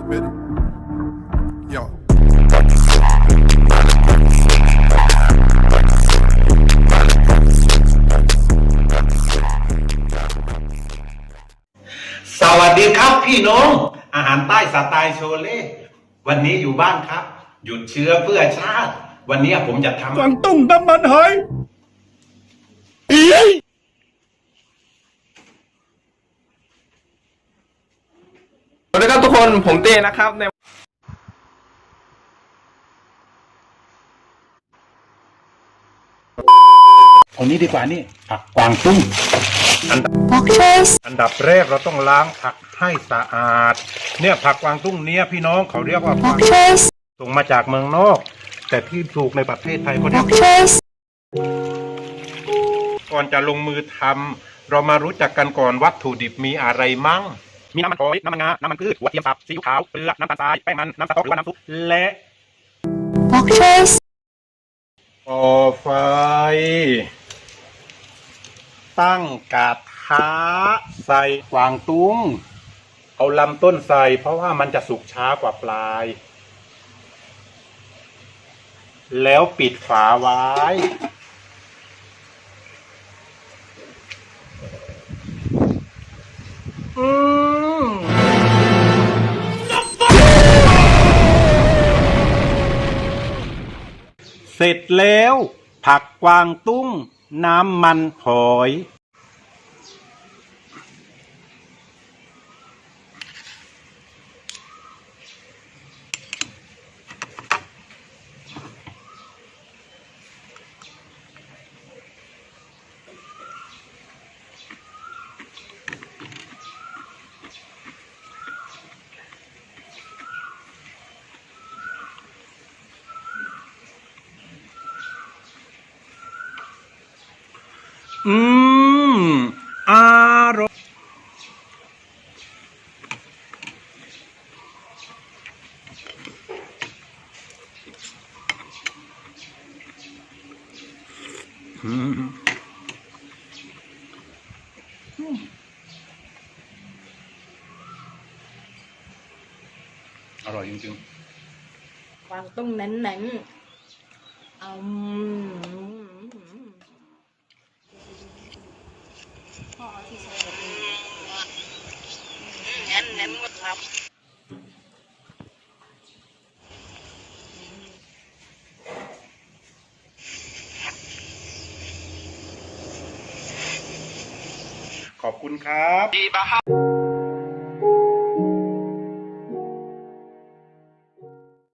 admit it. Yo. สวัสดีครับพี่น้อง อาหารใต้สไตล์โชเล่วันนี้อยู่บ้านครับ หยุดเชื้อเพื่อชาติ วันนี้ผมจะทำกวางตุ้งน้ำมันหอย สวัสดี ครับทุกคนผมเต้นะครับในเอานี้ดีกว่านี่ผักกวางตุ้ง Bok choice. อันดับแรกเราต้องล้างผักให้สะอาด เนี่ยผักกวางตุ้งเนี้ยพี่น้องเขาเรียกว่าผั Bok ก choice. ส่งมาจากเมืองนอก แต่ที่ถูกในประเทศไทยเขาเรียก Bok choice. ก่อนจะลงมือทำเรามารู้จักกันก่อนวัตถุดิบมีอะไรมั่ง มีน้ำมันหอย น้ำมันงา น้ำมันพืช หัวเทียมสับซีอิ๊วขาว เกลือ น้ำตาลทราย แป้งมัน น้ำสต๊อกหรือว่าน้ำซุป และ Bok choice. ก่อไฟ ตั้งกระทะใส่กวางตุ้ง เอาลำต้นใส่ เพราะว่ามันจะสุกช้ากว่าปลาย แล้วปิดฝาไว้ เสร็จแล้ว ผักกวางตุ้งน้ำมันหอย อืมอร่อยอืมอร่อยจริงวางต้องเน้นๆอืม เน้นเน้นๆครับขอบคุณครับ